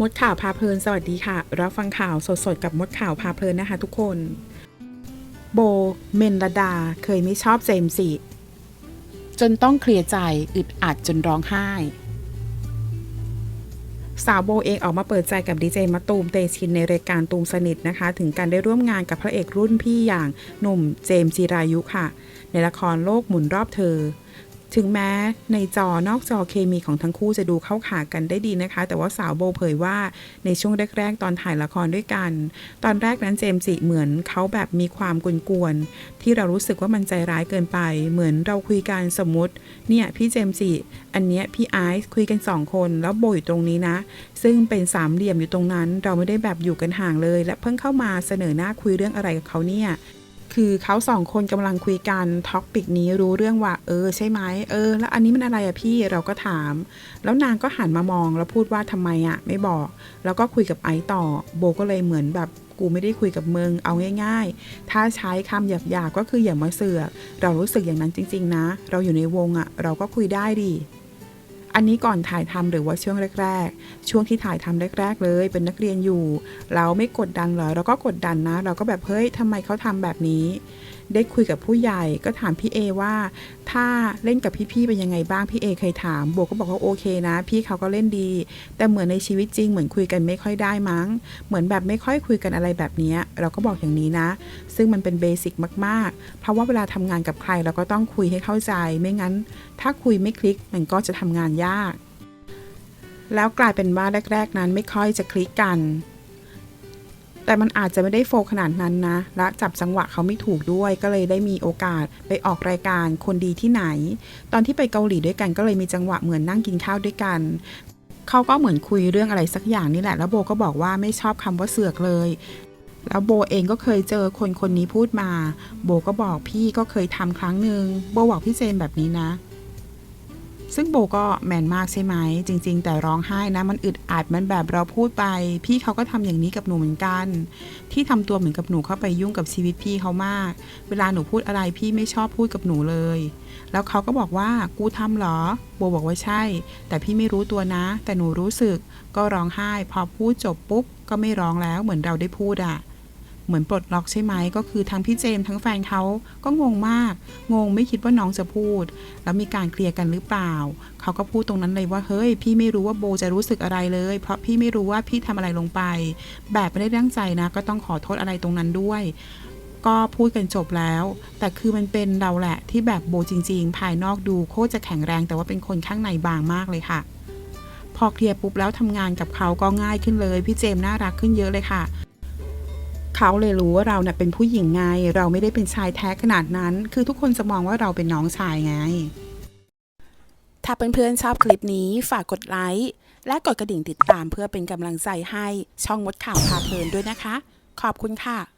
มดข่าวพาเพลินสวัสดีค่ะ รับฟังข่าวสดๆกับมดข่าวพาเพลินนะคะทุกคน โบ เมนลดาเคยไม่ชอบเจมส์สิจนต้องเคลียร์ใจอึดอัดจนร้องไห้ สาวโบเองออกมาเปิดใจกับดีเจมะตูมเตชินในรายการตูมสนิทนะคะ ถึงการได้ร่วมงานกับพระเอกรุ่นพี่อย่างหนุ่มเจมส์จิรายุค่ะ ในละครโลกหมุนรอบเธอ ถึงแม้ในจอนอกจอเคมีของทั้งคู่จะดูเข้าขากันได้ดีนะคะ แต่ว่าสาวโบเผยว่าในช่วงแรก ๆ ตอนถ่ายละครด้วยกัน ตอนแรกนั้นเจมส์จิเหมือนเขาแบบมีความกวนๆที่เรารู้สึกว่ามันใจร้ายเกินไป เหมือนเราคุยกันสมมติ เนี่ยพี่เจมส์จิอันเนี้ยพี่ไอซ์คุยกันสองคน แล้วโบอยู่ตรงนี้นะ ซึ่งเป็นสามเหลี่ยมอยู่ตรงนั้น เราไม่ได้แบบอยู่กันห่างเลย และเพิ่งเข้ามาเสนอหน้าคุยเรื่องอะไรกับเขาเนี่ย คือเขาสองคนกำลังคุยกันท็อกปิกนี้รู้เรื่องว่า เออ ใช่ไหมเออ แล้วอันนี้มันอะไรอะพี่เราก็ถาม แล้วนางก็หันมามองแล้วพูดว่าทำไมอะไม่บอก แล้วก็คุยกับไอซ์ต่อ โบก็เลยเหมือนแบบกูไม่ได้คุยกับมึงเอาง่าย ๆ ถ้าใช้คำหยาบๆก็คืออย่ามาเสือก เรารู้สึกอย่างนั้นจริง ๆ นะ เราอยู่ในวงอะเราก็คุยได้ดี อันนี้ก่อนถ่ายทำหรือว่าช่วงแรก ๆ ช่วงที่ถ่ายทำแรก ๆ เลย เป็นนักเรียนอยู่ เราไม่กดดันเหรอเราก็กดดันนะ เราก็แบบเฮ้ยทำไมเขาทำแบบนี้ ได้คุยกับผู้ใหญ่ก็ถามพี่เอว่า ถ้าเล่นกับพี่ๆเป็นยังไงบ้างพี่เอเคยถามโบก็บอกว่าโอเคนะ พี่เขาก็เล่นดี แต่เหมือนในชีวิตจริงเหมือนคุยกันไม่ค่อยได้มั้ง เหมือนแบบไม่ค่อยคุยกันอะไรแบบนี้เราก็บอกอย่างนี้นะ ซึ่งมันเป็นเบสิกมากๆ เพราะว่าเวลาทำงานกับใครเราก็ต้องคุยให้เข้าใจ ไม่งั้น ถ้าคุยไม่คลิกมันก็จะทำงานยาก แล้วกลายเป็นว่าแรก ๆ นั้นไม่ค่อยจะคลิกกัน แต่มันอาจจะไม่ได้โฟขนาดนั้นนะ และจับจังหวะเขาไม่ถูกด้วย ก็เลยได้มีโอกาสไปออกรายการคนดีที่ไหน ตอนที่ไปเกาหลีด้วยกันก็เลยมีจังหวะเหมือนนั่งกินข้าวด้วยกันเขาก็เหมือนคุยเรื่องอะไรสักอย่างนี่แหละ แล้วโบก็บอกว่าไม่ชอบคำว่าเสือกเลย แล้วโบเองก็เคยเจอคนคนนี้พูดมา โบก็บอกพี่ก็เคยทำครั้งหนึ่งโบบอกพี่เจมส์แบบนี้นะ ซึ่งโบก็แมนมากใช่ไหม จริง ๆ แต่ร้องไห้นะ มันอึดอัดมันแบบเราพูดไป พี่เขาก็ทำอย่างนี้กับหนูเหมือนกัน ที่ทำตัวเหมือนกับหนูเข้าไปยุ่งกับชีวิตพี่เขามาก เวลาหนูพูดอะไรพี่ไม่ชอบพูดกับหนูเลย แล้วเขาก็บอกว่ากูทำเหรอ โบบอกว่าใช่ แต่พี่ไม่รู้ตัวนะ แต่หนูรู้สึก ก็ร้องไห้ พอพูดจบปุ๊บก็ไม่ร้องแล้วเหมือนเราได้พูดอะ เหมือนปลดล็อกใช่ไหมก็คือทั้งพี่เจมส์ทั้งแฟนเขาก็งงมาก งงไม่คิดว่าน้องจะพูด แล้วมีการเคลียร์กันหรือเปล่า เขาก็พูดตรงนั้นเลยว่าเฮ้ย พี่ไม่รู้ว่าโบจะรู้สึกอะไรเลย เพราะพี่ไม่รู้ว่าพี่ทำอะไรลงไป แบบไม่ได้ตั้งใจนะ ก็ต้องขอโทษอะไรตรงนั้นด้วยก็พูดกันจบแล้ว แต่คือมันเป็นเราแหละที่แบบโบจริง ๆ ภายนอกดูโคตรจะแข็งแรง แต่ว่าเป็นคนข้างในบางมากเลยค่ะ พอเคลียร์ปุ๊บแล้วทำงานกับเขาก็ง่ายขึ้นเลย พี่เจมส์น่ารักขึ้นเยอะเลยค่ะ เขาเลยรู้ว่าเราเน่ยเป็นผู้หญิงไง เราไม่ได้เป็นชายแท้ขนาดนั้น คือทุกคนจะมองว่าเราเป็นน้องชายไง ถ้าเพื่อนๆชอบคลิปนี้ฝากกดไลค์และกดกระดิ่งติดตามเพื่อเป็นกำลังใจให้ช่องมดข่าวพาเพลินด้วยนะคะ ขอบคุณค่ะ